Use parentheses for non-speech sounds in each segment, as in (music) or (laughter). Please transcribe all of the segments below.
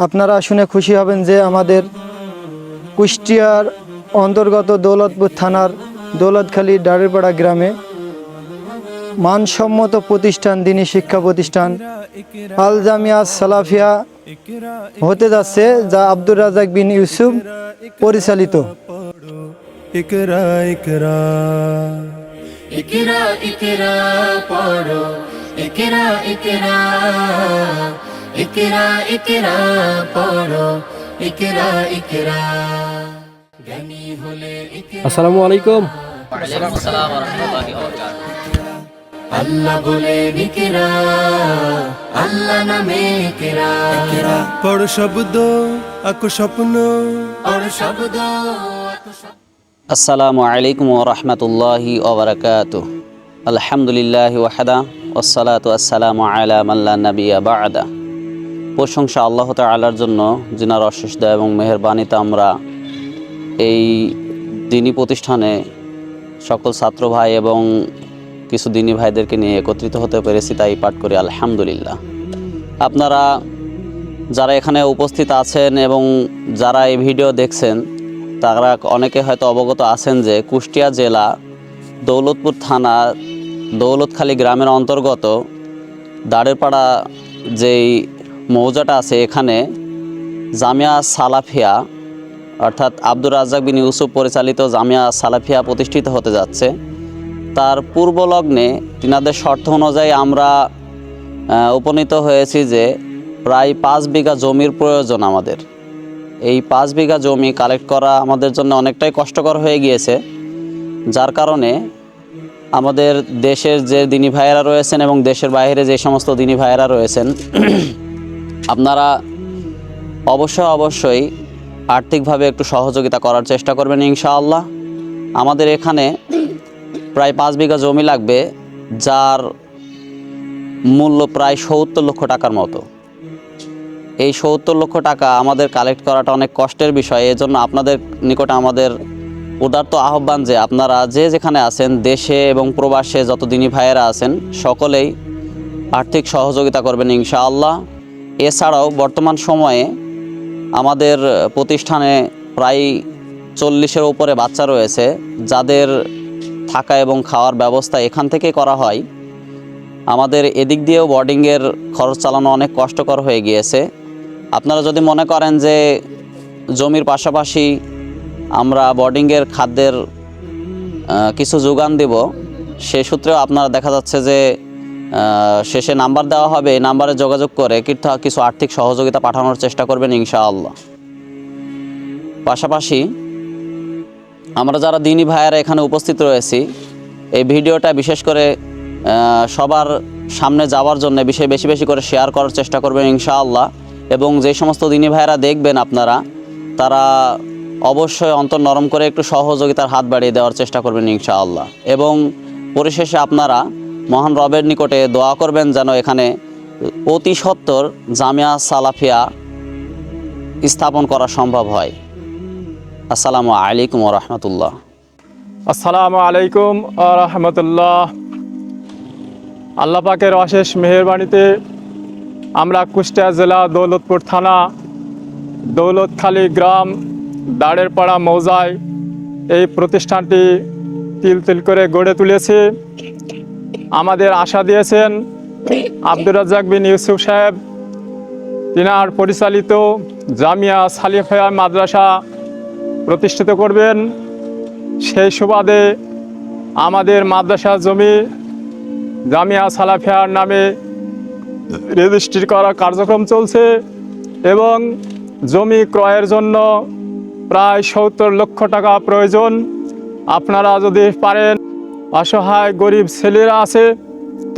আপনারা শুনে খুশি হবেন যে আমাদের কুষ্টিয়ার অন্তর্গত দৌলতপুর থানার দৌলতখালী ডাড়িপাড়া গ্রামে মানসম্মত প্রতিষ্ঠান দিনী শিক্ষা প্রতিষ্ঠান আল জামিয়া সালাফিয়া হতে যাচ্ছে যা আব্দুর রাজাক বিন ইউসুফ পরিচালিত। ইকরা ইকরা ইকরা ইকরা পড়ো। ইকরা ইকরা ইকরা ইকরা পড়ো ইকরা ইকরা। জ্ঞানী হলে ইকরা। আসসালামু আলাইকুম। আল্লাহ বলে ইকরা আল্লাহ নামে ইকরা। পড় শব্দ আকু স্বপ্ন। পড় শব্দ আসসালামু আলাইকুম ওরহমতুল্লাহি ওবরাকাত আলহামদুলিল্লাহ ওয়াহাদা ওসালাত আসসালামু আলা মাল্লা নবিয়া বাদা। প্রশংসা আল্লাহ তালার জন্য, যিনার অশেষ দয়া এবং মেহরবানিতে আমরা এই দিনী প্রতিষ্ঠানে সকল ছাত্র ভাই এবং কিছু দিনী ভাইদেরকে নিয়ে একত্রিত হতে পেরেছি, তাই পাঠ করি, আলহামদুলিল্লাহ। আপনারা যারা এখানে উপস্থিত আছেন এবং যারা এই ভিডিও দেখছেন, তারা অনেকে হয়তো অবগত আছেন যে কুষ্টিয়া জেলা দৌলতপুর থানা, দৌলতখালী গ্রামের অন্তর্গত দাঁড়েরপাড়া যেই মৌজাটা আছে এখানে। জামিয়া সালাফিয়া, অর্থাৎ আব্দুর রাজ্জাক বিন ইউসুফ পরিচালিত জামিয়া সালাফিয়া প্রতিষ্ঠিত হতে যাচ্ছে। তার পূর্ব লগ্নে তিনাদের শর্ত অনুযায়ী আমরা উপনীত হয়েছি যে প্রায় পাঁচ বিঘা জমির প্রয়োজন আমাদের। এই পাঁচ বিঘা জমি কালেক্ট করা আমাদের জন্য অনেকটাই কষ্টকর হয়ে গিয়েছে। যার কারণে আমাদের দেশের যে দিনী ভাইয়েরা রয়েছেন এবং দেশের বাইরে যে সমস্ত দিনী ভাইয়েরা রয়েছেন আপনারা অবশ্যই অবশ্যই আর্থিকভাবে একটু সহযোগিতা করার চেষ্টা করবেন ইনশাআল্লাহ। আমাদের এখানে প্রায় পাঁচ বিঘা জমি লাগবে, যার মূল্য প্রায় সত্তর লক্ষ টাকার মতো। এই সত্তর লক্ষ টাকা আমাদের কালেক্ট করাটা অনেক কষ্টের বিষয়, এজন্য আপনাদের নিকটে আমাদের উদার্ত আহ্বান যে আপনারা যে যেখানে আছেন, দেশে এবং প্রবাসে যত দিনী ভাইয়েরা আছেন, সকলেই আর্থিক সহযোগিতা করবেন ইনশাআল্লাহ। এছাড়াও বর্তমান সময়ে আমাদের প্রতিষ্ঠানে প্রায় চল্লিশের উপরে বাচ্চা রয়েছে, যাদের থাকা এবং খাওয়ার ব্যবস্থা এখান থেকেই করা হয়। আমাদের এদিক দিয়েও বোর্ডিংয়ের খরচ চালানো অনেক কষ্টকর হয়ে গিয়েছে। আপনারা যদি মনে করেন যে জমির পাশাপাশি আমরা বোর্ডিংয়ের খাদ্যের কিছু যোগান দেব, সে সূত্রেও আপনারা দেখা যাচ্ছে যে শেষে নাম্বার দেওয়া হবে, এই নাম্বারে যোগাযোগ করে কিছু আর্থিক সহযোগিতা পাঠানোর চেষ্টা করবেন ইনশাআল্লাহ। পাশাপাশি আমরা যারা দিনী ভাইয়েরা এখানে উপস্থিত রয়েছি, এই ভিডিওটা বিশেষ করে সবার সামনে যাওয়ার জন্য বিষয় বেশি বেশি করে শেয়ার করার চেষ্টা করবেন ইনশাআল্লাহ। এবং যে সমস্ত দিনী ভাইয়েরা দেখবেন আপনারা, তারা অবশ্যই অন্তর নরম করে একটু সহযোগিতার হাত বাড়িয়ে দেওয়ার চেষ্টা করবেন ইনশাআল্লাহ। এবং পরিশেষে আপনারা মহান রবের নিকটে দোয়া করবেন যেন এখানে অতি সত্বর জামিয়া সালাফিয়া স্থাপন করা সম্ভব হয়। আসসালামু আলাইকুম রহমতুল্লাহ। আসসালামু আলাইকুম রহমতুল্লাহ। আল্লাহ পাকের অশেষ মেহরবানিতে আমরা কুষ্টিয়া জেলা দৌলতপুর থানা, দৌলতখালী গ্রাম, দাঁড়েরপাড়া মৌজায় এই প্রতিষ্ঠানটি তিল তিল করে গড়ে তুলেছে। আমাদের আশা দিয়েছেন আব্দুর রাজ্জাক বিন ইউসুফ সাহেব, তিনার পরিচালিত জামিয়া সালিফা মাদ্রাসা প্রতিষ্ঠিত করবেন। সেই সুবাদে আমাদের মাদ্রাসা জমি জামিয়া সালাফিয়ার নামে রেজিস্ট্রি করা কার্যক্রম চলছে এবং জমি ক্রয়ের জন্য প্রায় সত্তর লক্ষ টাকা প্রয়োজন। আপনারা যদি পারেন অসহায় গরিব ছেলেরা আছে,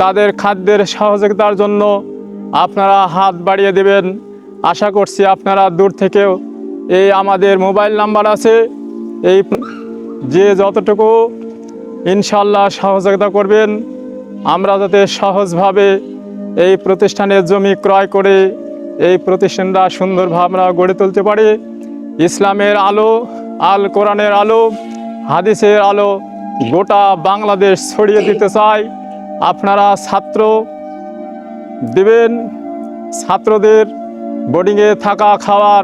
তাদের খাদ্যের সহযোগিতার জন্য আপনারা হাত বাড়িয়ে দেবেন। আশা করছি আপনারা দূর থেকেও এই আমাদের মোবাইল নাম্বার আছে। এই যে যতটুকু ইনশাল্লাহ সহযোগিতা করবেন, আমরা যাতে সহজভাবে এই প্রতিষ্ঠানের জমি ক্রয় করে এই প্রতিষ্ঠানটা সুন্দরভাবে গড়ে তুলতে পারি। ইসলামের আলো, আল কোরআনের আলো, হাদিসের আলো গোটা বাংলাদেশ ছড়িয়ে দিতে চাই। আপনারা ছাত্র দেবেন। ছাত্রদের বোর্ডিংয়ে থাকা খাওয়ার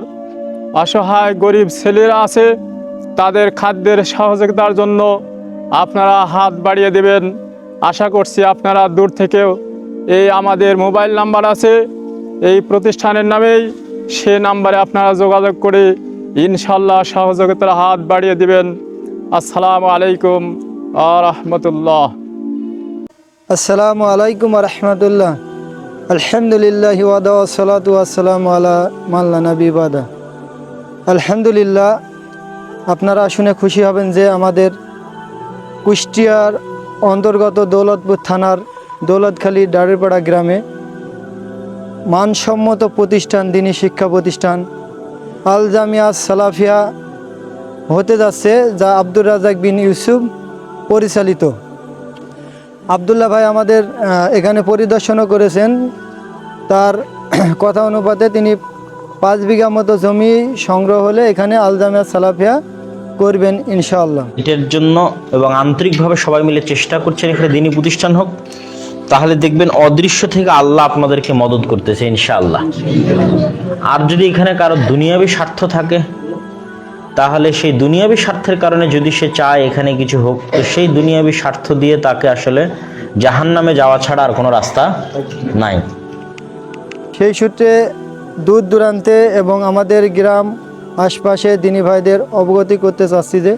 অসহায় গরিব ছেলেরা আছে, তাদের খাদ্যের সহযোগিতার জন্য আপনারা হাত বাড়িয়ে দেবেন। আশা করছি আপনারা দূর থেকেও এই আমাদের মোবাইল নাম্বার আছে। এই প্রতিষ্ঠানের নামেই সে নাম্বারে আপনারা যোগাযোগ করে ইনশাল্লাহ সহযোগিতার হাত বাড়িয়ে দিবেন। আসসালামু আলাইকুম আ রহমতুল্লাহ। আসসালামু আলাইকুম রহমতুল্লাহ। আলহামদুলিল্লাহ ওয়াদা সালাতু আসসালাম আলা মাল্লা নবী বাদা। আলহামদুলিল্লাহ, আপনারা শুনে খুশি হবেন যে আমাদের কুষ্টিয়ার অন্তর্গত দৌলতপুর থানার দৌলতখালী ডাড়িপাড়া গ্রামে মানসম্মত প্রতিষ্ঠান, দিনী শিক্ষা প্রতিষ্ঠান, আল জামিয়া সালাফিয়া হতে যাচ্ছে, যা আব্দুর রাজাক বিন ইউসুফ পরিচালিত। আবদুল্লাহ ভাই আমাদের এখানে পরিদর্শনও করেছেন। তার (clears throat) কথা অনুপাতে তিনি পাঁচ বিঘা মতো জমি সংগ্রহ হলে এখানে আলজামিয়া সালাফিয়া করবেন ইনশাআল্লাহ। এটার জন্য এবং আন্তরিকভাবে সবাই মিলে চেষ্টা করছেন এখানে দিনী প্রতিষ্ঠান হোক, তাহলে দেখবেন অদৃশ্য থেকে আল্লাহ আপনাদেরকে মদত করতেছে ইনশাআল্লাহ। আর যদি এখানে কারও দুনিয়াবি স্বার্থ থাকে তাহলে সেই দুনিয়াবি স্বার্থের কারণে যদি সে চায় এখানে কিছু হোক, তো সেই দুনিয়াবি স্বার্থ দিয়ে তাকে আসলে জাহান্নামে যাওয়া ছাড়া আর কোনো রাস্তা নাই। সেই সূত্রে দূর দূরান্তে এবং আমাদের গ্রাম আশপাশে দিনী ভাইদের অবগতি করতে চাচ্ছি যে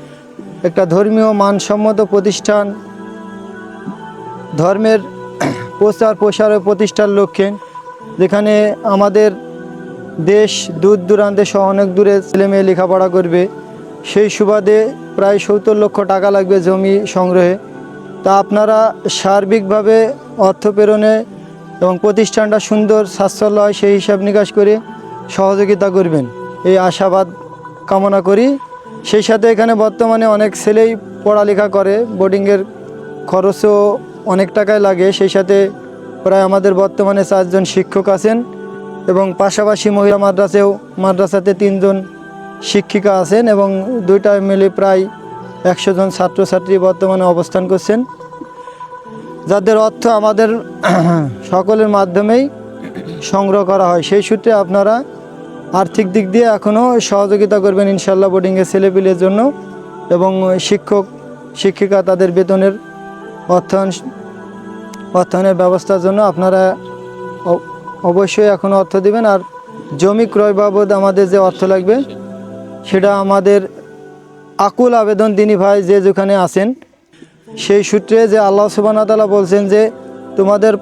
একটা ধর্মীয় মানসম্মত প্রতিষ্ঠান ধর্মের প্রচার প্রসার প্রতিষ্ঠার লক্ষ্যে যেখানে আমাদের দেশ দূর দূরান্তে সহ অনেক দূরে ছেলেমেয়ে লেখাপড়া করবে। সেই সুবাদে প্রায় সত্তর লক্ষ টাকা লাগবে জমি সংগ্রহে। তা আপনারা সার্বিকভাবে অর্থ প্রেরণে এবং প্রতিষ্ঠানটা সুন্দর স্বাচ্ছল্য হয় সেই হিসাব নিকাশ করে সহযোগিতা করবেন। এই আশাবাদ কামনা করি। সেই সাথে এখানে বর্তমানে অনেক ছেলেই পড়ালেখা করে, বোর্ডিংয়ের খরচও অনেক টাকায় লাগে। সেই সাথে প্রায় আমাদের বর্তমানে চারজন শিক্ষক আছেন। এবং পাশাপাশি মহিলা মাদ্রাসেও মাদ্রাসাতে তিনজন শিক্ষিকা আছেন এবং দুইটা মিলে প্রায় একশো জন ছাত্রছাত্রী বর্তমানে অবস্থান করছেন। যাদের অর্থ আমাদের (clears throat) সকলের মাধ্যমেই সংগ্রহ করা হয়। সেই সূত্রে আপনারা আর্থিক দিক দিয়ে এখনও সহযোগিতা করবেন ইনশাল্লাহ বোর্ডিংয়ের ছেলেপিলের জন্য এবং শিক্ষক, শিক্ষিকা তাদের বেতনের অর্থায়ন, অর্থায়নের ব্যবস্থার জন্য আপনারা অবশ্যই এখন অর্থ দিবেন আর জমি ক্রয় বাবদ আমাদের যে অর্থ লাগবে, সেটা আমাদের আকুল আবেদন তিনি ভাই যে যেখানে আছেন, সেই সূত্রে যে আল্লাহ সুবাহ তালা বলছেন যে, তোমাদের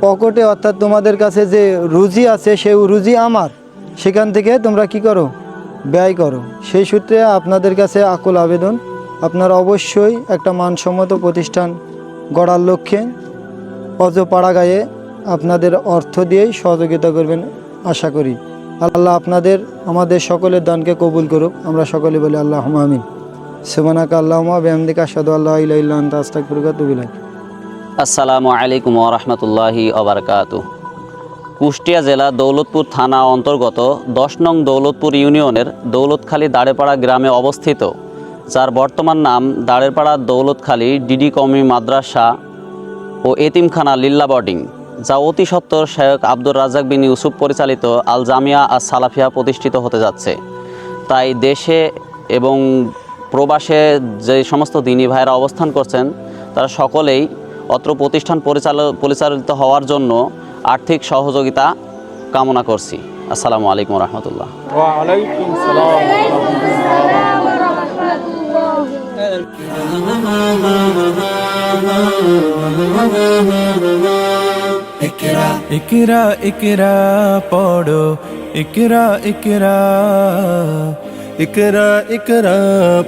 পকেটে অর্থাৎ তোমাদের কাছে যে রুজি আছে, সেই রুজি আমার, সেখান থেকে তোমরা কি করো? ব্যয় করো। সেই সূত্রে আপনাদের কাছে আকুল আবেদন। আপনারা অবশ্যই একটা মানসম্মত প্রতিষ্ঠান গড়ার লক্ষ্যে অজপাড়া গায়ে আপনাদের অর্থ দিয়েই সহযোগিতা করবেন, আশা করি। আল্লাহ আপনাদের, আমাদের সকলের দানকে কবুল করুক। আমরা সকলে বলি আল্লাহ আমিন। সুবানাকা আল্লাহমা বেহমদিকা সাদু আল্লাহ তুবিলাই আসসালামু আলাইকুম রহমতুল্লাহি অবরকাত কুষ্টিয়া জেলা দৌলতপুর থানা অন্তর্গত দশ নং দৌলতপুর ইউনিয়নের দৌলতখালী দাঁড়েপাড়া গ্রামে অবস্থিত, যার বর্তমান নাম দাঁড়েপাড়া দৌলতখালী ডিডি কমি মাদ্রাসা ও এতিমখানা লিল্লা বোর্ডিং যা অতি সত্বর শেখ আব্দুর রাজাক বিন ইউসুফ পরিচালিত আল জামিয়া আর সালাফিয়া প্রতিষ্ঠিত হতে যাচ্ছে। তাই দেশে এবং প্রবাসে যে সমস্ত দিনী ভাইরা অবস্থান করছেন তারা সকলেই অত্র প্রতিষ্ঠান পরিচাল পরিচালিত হওয়ার জন্য আর্থিক সহযোগিতা কামনা করছি। আসসালামু আলাইকুম রহমতুল্লাহ ওয়ালাইকুম সালাম ইকরা ইকরা পড়ো। ইকরা ইকরা ইকরা ইকরা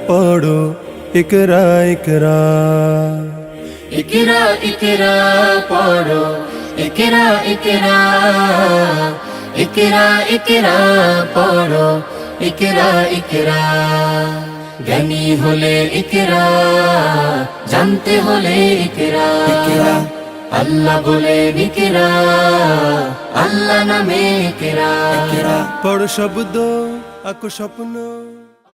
পড়ো। ইকরা ইকরা। ইকরা ইকরা পড়ো। ইকরা ইকরা ইকরা ইকরা পড়ো। ইকরা ইকরা। জ্ঞানী হলে ইকরা জানতে হলে ইকরা। ইকরা আল্লাহ বলে বিকেরা আল্লাহ নামে কেরা। পড়ো শব্দ আকো স্বপ্ন